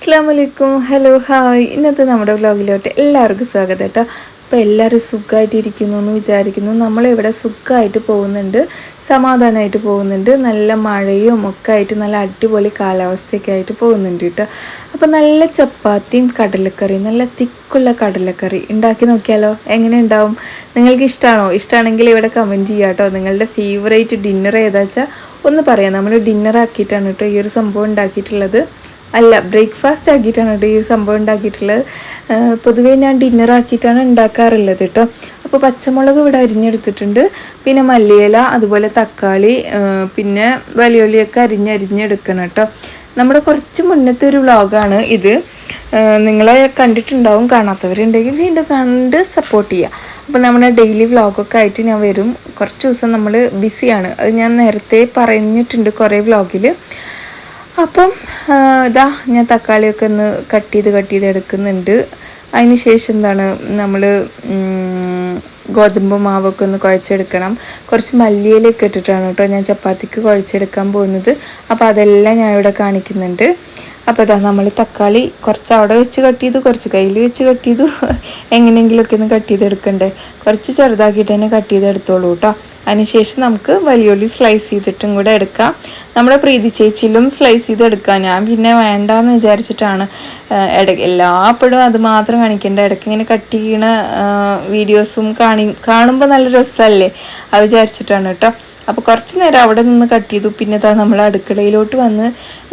അസ്സാം വലൈക്കും hello hi. ഇന്നത്തെ നമ്മുടെ വ്ലോഗിലോട്ട് എല്ലാവർക്കും സ്വാഗതം കേട്ടോ. അപ്പോൾ എല്ലാവരും സുഖമായിട്ടിരിക്കുന്നു എന്ന് വിചാരിക്കുന്നു. നമ്മളിവിടെ സുഖമായിട്ട് പോകുന്നുണ്ട്. സമാധാനമായിട്ട് പോകുന്നുണ്ട്. നല്ല മഴയും ഒക്കെ ആയിട്ട് നല്ല അടിപൊളി കാലാവസ്ഥയൊക്കെ ആയിട്ട് പോകുന്നുണ്ട് കേട്ടോ. അപ്പോൾ നല്ല ചപ്പാത്തിയും കടലക്കറിയും നല്ല തിക്കുള്ള കടലക്കറി ഉണ്ടാക്കി നോക്കിയാലോ? എങ്ങനെ ഉണ്ടാവും? നിങ്ങൾക്ക് ഇഷ്ടമാണോ ഇഷ്ടമാണെങ്കിൽ ഇവിടെ കമന്റ് ചെയ്യാം കേട്ടോ. നിങ്ങളുടെ ഫേവറേറ്റ് ഡിന്നർ ഏതാച്ചാൽ ഒന്ന് പറയാം. നമ്മൾ ഡിന്നർ ആക്കിയിട്ടാണ് കേട്ടോ ഈ ഒരു സംഭവം ഉണ്ടാക്കിയിട്ടുള്ളത്. അല്ല ബ്രേക്ക്ഫാസ്റ്റ് ആക്കിയിട്ടാണ് കേട്ടോ ഈ സംഭവം ഉണ്ടാക്കിയിട്ടുള്ളത്. പൊതുവേ ഞാൻ ഡിന്നർ ആക്കിയിട്ടാണ് ഉണ്ടാക്കാറുള്ളത് കേട്ടോ. അപ്പോൾ പച്ചമുളക് ഇവിടെ അരിഞ്ഞെടുത്തിട്ടുണ്ട്. പിന്നെ മല്ലിയില അതുപോലെ തക്കാളി പിന്നെ വലിയുള്ളിയൊക്കെ അരിഞ്ഞരിഞ്ഞെടുക്കണം കേട്ടോ. നമ്മുടെ കുറച്ച് മുന്നത്തെ ഒരു വ്ളോഗാണ് ഇത്. നിങ്ങളെ കണ്ടിട്ടുണ്ടാവും കാണാത്തവരുണ്ടെങ്കിൽ വീണ്ടും കണ്ട് സപ്പോർട്ട് ചെയ്യുക അപ്പോൾ നമ്മുടെ ഡെയിലി വ്ളോഗൊക്കെ ആയിട്ട് ഞാൻ വരും. കുറച്ച് ദിവസം നമ്മൾ ബിസിയാണ് അത് ഞാൻ നേരത്തെ പറഞ്ഞിട്ടുണ്ട് കുറേ വ്ളോഗിൽ അപ്പം ഇതാ ഞാൻ തക്കാളിയൊക്കെ ഒന്ന് കട്ട് ചെയ്ത് കട്ട് ചെയ്ത് എടുക്കുന്നുണ്ട്. അതിന് ശേഷം എന്താണ് നമ്മൾ ഗോതമ്പ് മാവൊക്കെ ഒന്ന് കുഴച്ചെടുക്കണം. കുറച്ച് മല്ലിയിലൊക്കെ ഇട്ടിട്ടാണ് കേട്ടോ ഞാൻ ചപ്പാത്തിക്ക് കുഴച്ചെടുക്കാൻ പോകുന്നത്. അപ്പോൾ അതെല്ലാം ഞാൻ ഇവിടെ കാണിക്കുന്നുണ്ട്. അപ്പോൾ ഇതാ നമ്മൾ തക്കാളി കുറച്ച് അവിടെ വെച്ച് കട്ട് ചെയ്തു കുറച്ച് കയ്യിൽ വെച്ച് കട്ട് ചെയ്തു. എങ്ങനെയെങ്കിലുമൊക്കെ ഒന്ന് കട്ട് ചെയ്തെടുക്കണ്ടേ? കുറച്ച് ചെറുതാക്കിയിട്ട് തന്നെ കട്ട് ചെയ്തെടുത്തോളൂ കേട്ടോ. അതിനുശേഷം നമുക്ക് വലിയുള്ളി സ്ലൈസ് ചെയ്തിട്ടും കൂടെ എടുക്കാം. നമ്മുടെ പ്രീതി ചേച്ചിയിലും സ്ലൈസ് ചെയ്ത് എടുക്കാം ഞാൻ പിന്നെ വേണ്ടാന്ന് വിചാരിച്ചിട്ടാണ് ഇടയ്ക്ക് എല്ലാപ്പോഴും അത് മാത്രം കാണിക്കേണ്ട. ഇടയ്ക്ക് ഇങ്ങനെ കട്ട് ചെയ്യണ വീഡിയോസും കാണി കാണുമ്പോൾ നല്ല രസമല്ലേ അത് വിചാരിച്ചിട്ടാണ് കേട്ടോ. അപ്പോൾ കുറച്ച് നേരം അവിടെ നിന്ന് കട്ട് ചെയ്തു. പിന്നെ നമ്മൾ അടുക്കളയിലോട്ട് വന്ന്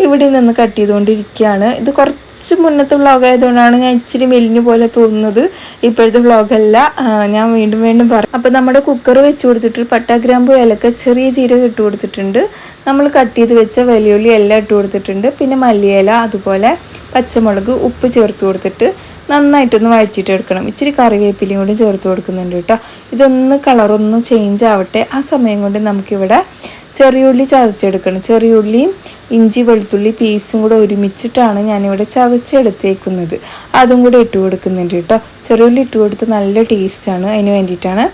ഇവിടെ നിന്ന് കട്ട് ചെയ്തുകൊണ്ടിരിക്കുകയാണ്. ഇത് കുറച്ച് കുറച്ച് മുന്നത്തെ വ്ളോഗ് ആയതുകൊണ്ടാണ് ഞാൻ ഇച്ചിരി മെലിഞ്ഞു പോലെ തോന്നുന്നത്. ഇപ്പോഴത്തെ വ്ളോഗല്ല ഞാൻ വീണ്ടും വീണ്ടും പറയും അപ്പോൾ നമ്മുടെ കുക്കർ വെച്ച് കൊടുത്തിട്ട് പട്ടാഗ്രാമ്പു ഇലക്ക ചെറിയ ജീരകം ഇട്ട് കൊടുത്തിട്ടുണ്ട്. നമ്മൾ കട്ട് ചെയ്ത് വെച്ച വലിയുള്ളി എല്ലാം ഇട്ട് കൊടുത്തിട്ടുണ്ട്. പിന്നെ മല്ലിയില അതുപോലെ പച്ചമുളക് ഉപ്പ് ചേർത്ത് കൊടുത്തിട്ട് നന്നായിട്ടൊന്ന് വഴറ്റിയിട്ട് എടുക്കണം ഇച്ചിരി കറിവേപ്പിലയും കൂടി ചേർത്ത് കൊടുക്കുന്നുണ്ട് കേട്ടോ. ഇതൊന്ന് കളറൊന്ന് ചേഞ്ച് ആവട്ടെ. ആ സമയം കൊണ്ട് നമുക്കിവിടെ ചെറിയുള്ളി ചതച്ചെടുക്കണം. ചെറിയുള്ളിയും ഇഞ്ചി വെളുത്തുള്ളി പീസും കൂടെ ഒരുമിച്ചിട്ടാണ് ഞാനിവിടെ ചതച്ചെടുത്തേക്കുന്നത്. അതും കൂടെ ഇട്ട് കൊടുക്കുന്നുണ്ട് കേട്ടോ. ചെറിയുള്ളി ഇട്ട് കൊടുത്ത് നല്ല ടേസ്റ്റാണ് അതിന് വേണ്ടിയിട്ടാണ്.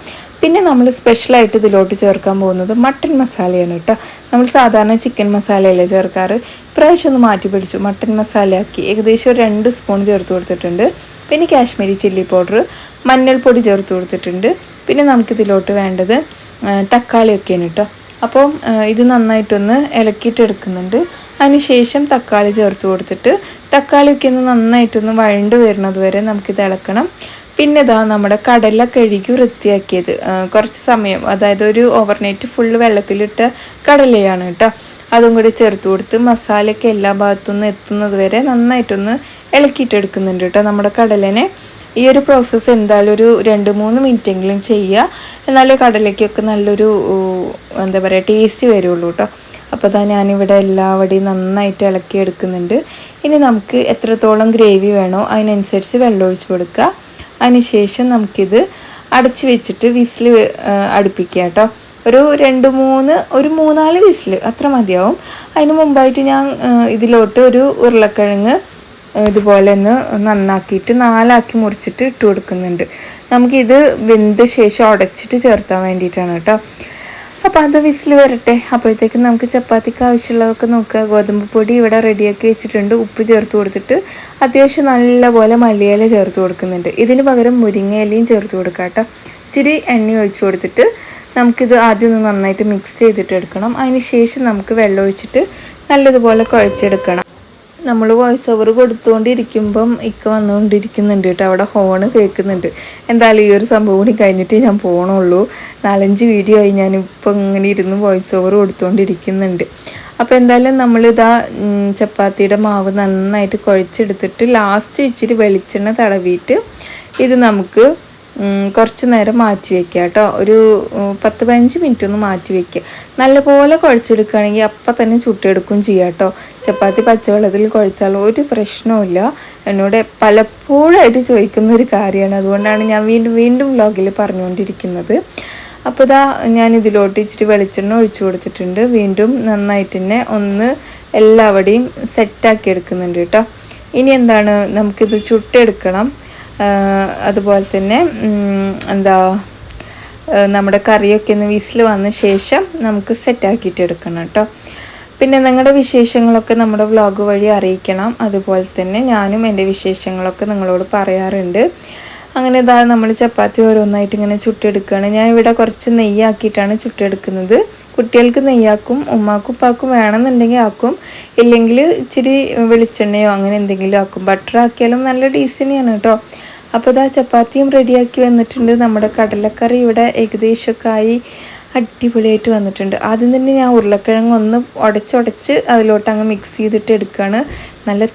പിന്നെ നമ്മൾ സ്പെഷ്യലായിട്ട് ഇതിലോട്ട് ചേർക്കാൻ പോകുന്നത് മട്ടൻ മസാലയാണ് കേട്ടോ. നമ്മൾ സാധാരണ ചിക്കൻ മസാലയല്ലേ ചേർക്കാറ്? ഇപ്രാവശ്യം ഒന്ന് മാറ്റി പിടിച്ചു. മട്ടൻ മസാലയാക്കി ഏകദേശം ഒരു രണ്ട് സ്പൂൺ ചേർത്ത് കൊടുത്തിട്ടുണ്ട്. പിന്നെ കാശ്മീരി ചില്ലി പൗഡർ മഞ്ഞൾപ്പൊടി ചേർത്ത് കൊടുത്തിട്ടുണ്ട്. പിന്നെ നമുക്കിതിലോട്ട് വേണ്ടത് തക്കാളിയൊക്കെയാണ് കേട്ടോ. അപ്പോൾ ഇത് നന്നായിട്ടൊന്ന് ഇളക്കിയിട്ടെടുക്കുന്നുണ്ട്. അതിനുശേഷം തക്കാളി ചേർത്ത് കൊടുത്തിട്ട് തക്കാളിയൊക്കെ ഒന്ന് നന്നായിട്ടൊന്ന് വഴണ്ട് വരുന്നത് വരെ നമുക്കിത് ഇളക്കണം. പിന്നെ ഇതാ നമ്മുടെ കടല കഴുകി വൃത്തിയാക്കിയത്. കുറച്ച് സമയം അതായത് ഒരു ഓവർനൈറ്റ് ഫുള്ള് വെള്ളത്തിലിട്ട കടലയാണ് കേട്ടോ. അതും കൂടി ചേർത്ത് കൊടുത്ത് മസാലയൊക്കെ എല്ലാ ഭാഗത്തുനിന്ന് എത്തുന്നത് വരെ നന്നായിട്ടൊന്ന് ഇളക്കിയിട്ടെടുക്കുന്നുണ്ട് കേട്ടോ നമ്മുടെ കടലനെ. ഈ ഒരു പ്രോസസ്സ് എന്തായാലും ഒരു രണ്ട് മൂന്ന് മിനിറ്റെങ്കിലും ചെയ്യുക എന്നാലേ കടലയ്ക്കൊക്കെ നല്ലൊരു എന്താ പറയുക ടേസ്റ്റ് വരുള്ളൂ കേട്ടോ അപ്പോൾ അതാ ഞാനിവിടെ എല്ലാവടെയും നന്നായിട്ട് ഇളക്കി എടുക്കുന്നുണ്ട്. ഇനി നമുക്ക് എത്രത്തോളം ഗ്രേവി വേണോ അതിനനുസരിച്ച് വെള്ളം ഒഴിച്ചു കൊടുക്കുക അതിനുശേഷം നമുക്കിത് അടച്ച് വെച്ചിട്ട് വിസിൽ അടുപ്പിക്കുക കേട്ടോ ഒരു രണ്ട് മൂന്ന് ഒരു മൂന്നാൽ വിസിൽ അത്ര മതിയാവും. അതിന് മുമ്പായിട്ട് ഞാൻ ഇതിലോട്ട് ഒരു ഉരുളക്കിഴങ്ങ് ഇതുപോലെ ഒന്ന് നന്നാക്കിയിട്ട് നാലാക്കി മുറിച്ചിട്ട് ഇട്ട് കൊടുക്കുന്നുണ്ട്. നമുക്കിത് വെന്ത ശേഷം ഉടച്ചിട്ട് ചേർത്താൻ വേണ്ടിയിട്ടാണ് കേട്ടോ. അപ്പോൾ അത് വിസിൽ വരട്ടെ. അപ്പോഴത്തേക്കും നമുക്ക് ചപ്പാത്തിക്ക് ആവശ്യമുള്ളതൊക്കെ നോക്കുക. ഗോതമ്പ് പൊടി ഇവിടെ റെഡിയാക്കി വെച്ചിട്ടുണ്ട്. ഉപ്പ് ചേർത്ത് കൊടുത്തിട്ട് അത്യാവശ്യം നല്ലപോലെ മല്ലിയില ചേർത്ത് കൊടുക്കുന്നുണ്ട്. ഇതിന് പകരം മുരിങ്ങയിലയും ചേർത്ത് കൊടുക്കാം കേട്ടോ. ഇച്ചിരി എണ്ണ ഒഴിച്ചു കൊടുത്തിട്ട് നമുക്കിത് ആദ്യം ഒന്ന് നന്നായിട്ട് മിക്സ് ചെയ്തിട്ട് എടുക്കണം. അതിന് ശേഷം നമുക്ക് വെള്ളം ഒഴിച്ചിട്ട് നല്ലതുപോലെ കുഴച്ചെടുക്കണം. നമ്മൾ വോയിസ് ഓവർ കൊടുത്തുകൊണ്ടിരിക്കുമ്പം ഇക്ക വന്നുകൊണ്ടിരിക്കുന്നുണ്ട് കേട്ടോ. അവിടെ ഹോണ് കേൾക്കുന്നുണ്ട്. എന്തായാലും ഈ ഒരു സംഭവം കൂടി കഴിഞ്ഞിട്ട് ഞാൻ പോകണുള്ളൂ നാലഞ്ച് വീഡിയോ ആയി ഞാനിപ്പോൾ ഇങ്ങനെ ഇരുന്ന് വോയിസ് ഓവർ കൊടുത്തുകൊണ്ടിരിക്കുന്നുണ്ട് അപ്പോൾ എന്തായാലും നമ്മളിതാ ചപ്പാത്തിയുടെ മാവ് നന്നായിട്ട് കുഴച്ചെടുത്തിട്ട് ലാസ്റ്റ് ഇച്ചിരി വെളിച്ചെണ്ണ തടവിയിട്ട് ഇത് നമുക്ക് കുറച്ച് നേരം മാറ്റി വെക്കുക കേട്ടോ. ഒരു പത്ത് പതിനഞ്ച് മിനിറ്റ് ഒന്ന് മാറ്റി വെക്കുക. നല്ലപോലെ കുഴച്ചെടുക്കുകയാണെങ്കിൽ അപ്പം തന്നെ ചുട്ടിയെടുക്കുകയും ചെയ്യാം കേട്ടോ. ചപ്പാത്തി പച്ചവെള്ളത്തിൽ കുഴച്ചാൽ ഒരു പ്രശ്നവുമില്ല. എന്നോട് പലപ്പോഴായിട്ട് ചോദിക്കുന്ന ഒരു കാര്യമാണ്. അതുകൊണ്ടാണ് ഞാൻ വീണ്ടും വീണ്ടും വ്ലോഗിൽ പറഞ്ഞുകൊണ്ടിരിക്കുന്നത്. അപ്പോൾ ഇതാ ഞാൻ ഇതിലോട്ട് ഇച്ചിരി വെളിച്ചെണ്ണ ഒഴിച്ചു കൊടുത്തിട്ടുണ്ട്. വീണ്ടും നന്നായിട്ട് തന്നെ ഒന്ന് എല്ലാവടെയും സെറ്റാക്കി എടുക്കുന്നുണ്ട് കേട്ടോ. ഇനി എന്താണ്? നമുക്കിത് ചുട്ടെടുക്കണം. അതുപോലെ തന്നെ എന്താ നമ്മുടെ കറിയൊക്കെ ഒന്ന് വിസിൽ വന്ന ശേഷം നമുക്ക് സെറ്റാക്കിയിട്ട് എടുക്കണം കേട്ടോ. പിന്നെ നിങ്ങളുടെ വിശേഷങ്ങളൊക്കെ നമ്മുടെ വ്ലോഗ് വഴി അറിയിക്കണം. അതുപോലെ തന്നെ ഞാനും എന്റെ വിശേഷങ്ങളൊക്കെ നിങ്ങളോട് പറയാറുണ്ട്. അങ്ങനെ ഇതാ നമ്മൾ ചപ്പാത്തി ഓരോന്നായിട്ട് ഇങ്ങനെ ചുട്ടെടുക്കുകയാണ് ഞാൻ ഇവിടെ കുറച്ച് നെയ്യാക്കിയിട്ടാണ് ചുട്ടെടുക്കുന്നത്. കുട്ടികൾക്ക് നെയ്യാക്കും ഉമ്മാക്കും ഉപ്പാക്കും വേണമെന്നുണ്ടെങ്കിൽ ആക്കും. ഇല്ലെങ്കിൽ ഇച്ചിരി വെളിച്ചെണ്ണയോ അങ്ങനെ എന്തെങ്കിലും ആക്കും. ബട്ടർ ആക്കിയാലും നല്ല ടേസ്റ്റിനെയാണ് കേട്ടോ. അപ്പോൾ ഇതാ ചപ്പാത്തിയും റെഡിയാക്കി വന്നിട്ടുണ്ട്. നമ്മുടെ കടലക്കറി ഇവിടെ ഏകദേശമൊക്കെ ആയി അടിപൊളിയായിട്ട് വന്നിട്ടുണ്ട്. ആദ്യം തന്നെ ഞാൻ ഉരുളക്കിഴങ്ങ് ഒന്ന് ഉടച്ചുടച്ച് അതിലോട്ട് അങ്ങ് മിക്സ് ചെയ്തിട്ട് എടുക്കുകയാണ് നല്ല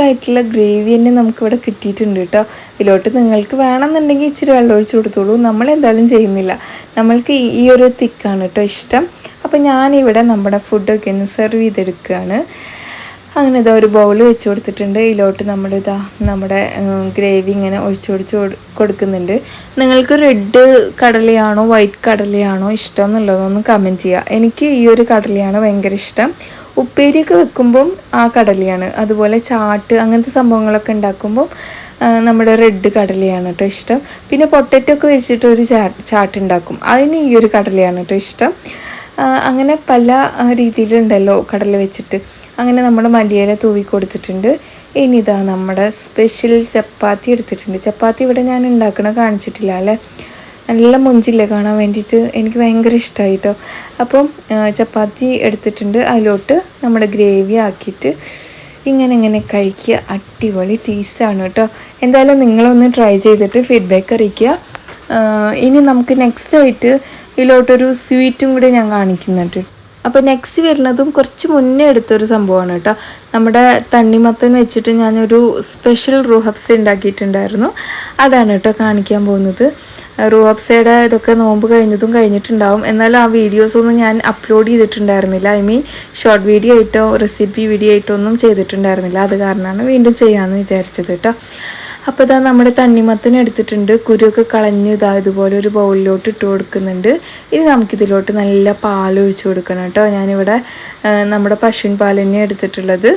തിക്കായിട്ടുള്ള ഗ്രേവി തന്നെ നമുക്കിവിടെ കിട്ടിയിട്ടുണ്ട് കേട്ടോ. ഇതിലോട്ട് നിങ്ങൾക്ക് വേണമെന്നുണ്ടെങ്കിൽ ഇച്ചിരി വെള്ളം ഒഴിച്ചു കൊടുത്തോളൂ. നമ്മൾ എന്തായാലും ചെയ്യുന്നില്ല. നമ്മൾക്ക് ഈ ഒരു തിക്കാണ് കേട്ടോ ഇഷ്ടം. അപ്പോൾ ഞാനിവിടെ നമ്മുടെ ഫുഡൊക്കെ ഒന്ന് സെർവ് ചെയ്തെടുക്കുകയാണ്. അങ്ങനെ ഇതാ ഒരു ബൗൾ വെച്ച് കൊടുത്തിട്ടുണ്ട്. ഇതിലോട്ട് നമ്മൾ ഇതാ നമ്മുടെ ഗ്രേവി ഇങ്ങനെ ഒഴിച്ചൊടിച്ച് കൊടുക്കുന്നുണ്ട്. നിങ്ങൾക്ക് റെഡ് കടലയാണോ വൈറ്റ് കടലയാണോ ഇഷ്ടം എന്നുള്ളതൊന്ന് കമന്റ് ചെയ്യുക. എനിക്ക് ഈ ഒരു കടലയാണ് ഭയങ്കര ഇഷ്ടം. ഉപ്പേരിയൊക്കെ വെക്കുമ്പം ആ കടലയാണ്. അതുപോലെ ചാട്ട് അങ്ങനത്തെ സംഭവങ്ങളൊക്കെ ഉണ്ടാക്കുമ്പം നമ്മുടെ റെഡ് കടലയാണ് കേട്ടോ ഇഷ്ടം. പിന്നെ പൊട്ടറ്റോ ഒക്കെ വെച്ചിട്ട് ഒരു ചാട്ട് ഉണ്ടാക്കും. അതിന് ഈ ഒരു കടലയാണ് കേട്ടോ ഇഷ്ടം. അങ്ങനെ പല രീതിയിലുണ്ടല്ലോ കടല വെച്ചിട്ട്. അങ്ങനെ നമ്മൾ മല്ലിയില തൂവി കൊടുത്തിട്ടുണ്ട്. ഇനി ഇതാ നമ്മുടെ സ്പെഷ്യൽ ചപ്പാത്തി എടുത്തിട്ടുണ്ട്. ചപ്പാത്തി ഇവിടെ ഞാൻ ഉണ്ടാക്കണ കാണിച്ചിട്ടില്ല അല്ലേ? നല്ല മുഞ്ചില്ലേ കാണാൻ വേണ്ടിയിട്ട്. എനിക്ക് ഭയങ്കര ഇഷ്ടമായി കേട്ടോ അപ്പം ചപ്പാത്തി എടുത്തിട്ടുണ്ട്. അതിലോട്ട് നമ്മുടെ ഗ്രേവി ആക്കിയിട്ട് ഇങ്ങനെ ഇങ്ങനെ കഴിക്കുക. അടിപൊളി ടേസ്റ്റാണ് കേട്ടോ എന്തായാലും നിങ്ങളൊന്ന് ട്രൈ ചെയ്തിട്ട് ഫീഡ്ബാക്ക് അറിയിക്കുക. ഇനി നമുക്ക് നെക്സ്റ്റ് ആയിട്ട് ഇതിലോട്ടൊരു സ്വീറ്റും കൂടി ഞാൻ കാണിക്കുന്നുണ്ട്. അപ്പോൾ നെക്സ്റ്റ് വരുന്നതും കുറച്ച് മുന്നേ എടുത്തൊരു സംഭവമാണ് കേട്ടോ. നമ്മുടെ തണ്ണിമത്തൻ വെച്ചിട്ട് ഞാനൊരു സ്പെഷ്യൽ റൂഹബ്സ് ഉണ്ടാക്കിയിട്ടുണ്ടായിരുന്നു. അതാണ് കേട്ടോ കാണിക്കാൻ പോകുന്നത്. റൂഹബ്സയുടെ ഇതൊക്കെ നോമ്പ് കഴിഞ്ഞതും കഴിഞ്ഞിട്ടുണ്ടാവും. എന്നാലും ആ വീഡിയോസൊന്നും ഞാൻ അപ്ലോഡ് ചെയ്തിട്ടുണ്ടായിരുന്നില്ല. ഐ മീൻ ഷോർട്ട് വീഡിയോ ആയിട്ടോ റെസിപ്പി വീഡിയോ ആയിട്ടോ ഒന്നും ചെയ്തിട്ടുണ്ടായിരുന്നില്ല. അത് കാരണമാണ് വീണ്ടും ചെയ്യാമെന്ന് വിചാരിച്ചത് കേട്ടോ. അപ്പോൾ ഇതാ നമ്മുടെ തണ്ണിമത്തൻ എടുത്തിട്ടുണ്ട്. കുരുവൊക്കെ കളഞ്ഞ് ഇതാ ഇതുപോലെ ഒരു ബൗളിലോട്ട് ഇട്ട് കൊടുക്കുന്നുണ്ട്. ഇനി നമുക്കിതിലോട്ട് നല്ല പാൽ ഒഴിച്ചു കൊടുക്കണം കേട്ടോ. ഞാനിവിടെ നമ്മുടെ പശുവിൻ പാൽ തന്നെ എടുത്തിട്ടുള്ളത്.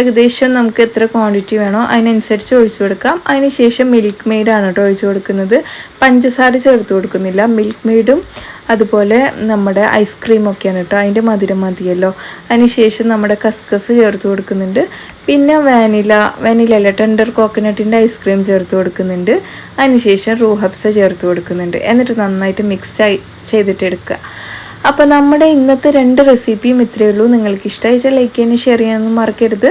ഏകദേശം നമുക്ക് എത്ര ക്വാണ്ടിറ്റി വേണോ അതിനനുസരിച്ച് ഒഴിച്ചു കൊടുക്കാം. അതിനുശേഷം മിൽക്ക് മെയ്ഡാണ് കേട്ടോ ഒഴിച്ചു കൊടുക്കുന്നത്. പഞ്ചസാര ചേർത്ത് കൊടുക്കുന്നില്ല. മിൽക്ക് മെയ്ഡും അതുപോലെ നമ്മുടെ ഐസ്ക്രീമൊക്കെയാണ് കേട്ടോ അതിന്റെ മധുരം മതിയല്ലോ. അതിനുശേഷം നമ്മുടെ കസ്കസ് ചേർത്ത് കൊടുക്കുന്നുണ്ട്. പിന്നെ വാനില വാനില അല്ല ടെൻഡർ കോക്കനട്ടിന്റെ ഐസ്ക്രീം ചേർത്ത് കൊടുക്കുന്നുണ്ട്. അതിനുശേഷം റൂഹബ്സ ചേർത്ത് കൊടുക്കുന്നുണ്ട്. എന്നിട്ട് നന്നായിട്ട് മിക്സ് ചെയ്തിട്ട് എടുക്കുക അപ്പോൾ നമ്മുടെ ഇന്നത്തെ രണ്ട് റെസിപ്പിയും ഇത്രയേ ഉള്ളൂ. നിങ്ങൾക്ക് ഇഷ്ടമായിച്ചാൽ ലൈക്ക് ചെയ്യാനും ഷെയർ ചെയ്യാനൊന്നും മറക്കരുത്.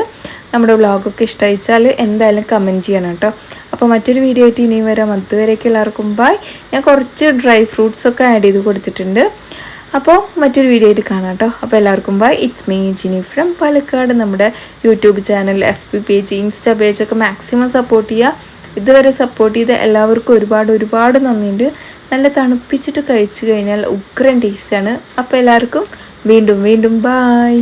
നമ്മുടെ വ്ളോഗൊക്കെ ഇഷ്ടമായിച്ചാൽ എന്തായാലും കമന്റ് ചെയ്യണം കേട്ടോ. അപ്പോൾ മറ്റൊരു വീഡിയോ ആയിട്ട് ഇനിയും വരാം. അതുവരേക്ക് എല്ലാവർക്കും ബായ് ഞാൻ കുറച്ച് ഡ്രൈ ഫ്രൂട്ട്സൊക്കെ ആഡ് ചെയ്ത് കൊടുത്തിട്ടുണ്ട്. അപ്പോൾ മറ്റൊരു വീഡിയോ ആയിട്ട് കാണാം കേട്ടോ. അപ്പോൾ എല്ലാവർക്കും bye it's me Jini from Palakkad. നമ്മുടെ YouTube channel F B page insta പേജൊക്കെ maximum support ചെയ്യുക. ഇതുവരെ സപ്പോർട്ട് ചെയ്ത എല്ലാവർക്കും ഒരുപാട് ഒരുപാട് നന്ദിയുണ്ട്. നല്ല തണുപ്പിച്ചിട്ട് കഴിച്ചു കഴിഞ്ഞാൽ ഉഗ്രൻ ടേസ്റ്റാണ് അപ്പോൾ എല്ലാവർക്കും വീണ്ടും വീണ്ടും ബായ്